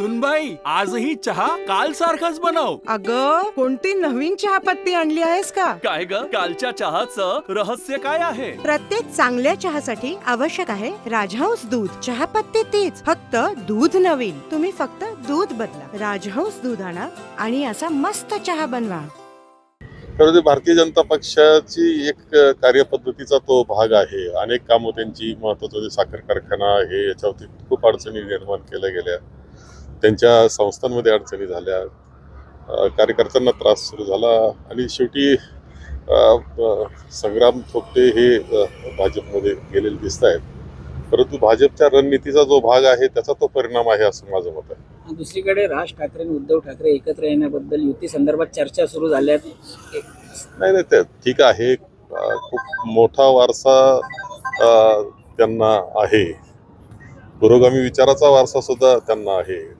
सुनबाई आजही चहा काल सारखाच बनव. अग कोणती नवीन चहापत्ती आणली आहेस का? काय ग? कालच्या चहाचं रहस्य काय आहे? प्रत्येक चांगल्या चहासाठी आवश्यक आहे राजहंस दूध. चहापत्ती तीच फक्त दूध नवीन. तुम्ही फक्त दूध बदला. राजहंस दूध आणा आणि असा मस्त चहा बनवा. खरं तर भारतीय जनता पक्षाची एक कार्यपद्धतीचा तो भाग आहे. अनेक कामं त्यांची महत्वाचं साखर कारखाना आहे याच्यावरती खूप अडचणी निर्माण केल्या गेल्या. त्यांच्या संस्थांमध्ये अडचणी झाल्या कार्यकर्त्यांना त्रास सुरू झाला आणि शेवटी संग्राम थोपटे हे भाजपमध्ये गेलेले दिसत आहेत. परंतु भाजपच्या रणनीतीचा जो भाग आहे त्याचा तो परिणाम आहे असं माझं मत आहे. दुसरीकडे राज ठाकरे आणि उद्धव ठाकरे एकत्र येण्याबद्दल युती संदर्भात चर्चा सुरू झाल्यात. एक- नाही नाही ते ठीक आहे. खूप मोठा वारसा त्यांना आहे. पुरोगामी विचाराचा वारसा सुद्धा त्यांना आहे.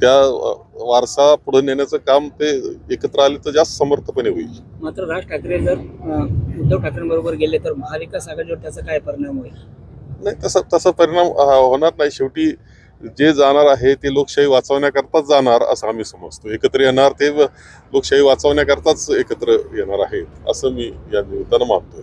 त्या वारसा पुढे नेण्याचं काम ते एकत्र आले तर जास्त समर्थपणे होईल. मात्र राज ठाकरे जर उद्धव ठाकरेंबरोबर गेले तर महाविकास आघाडीवर त्याचा काय परिणाम होईल? नाही तसा तसा परिणाम होणार नाही. शेवटी जे जाणार आहे ते लोकशाही वाचवण्याकरताच जाणार असं आम्ही समजतो. एकत्र येणार ते लोकशाही वाचवण्याकरताच एकत्र येणार आहेत असं मी या निमित्तानं मानतोय.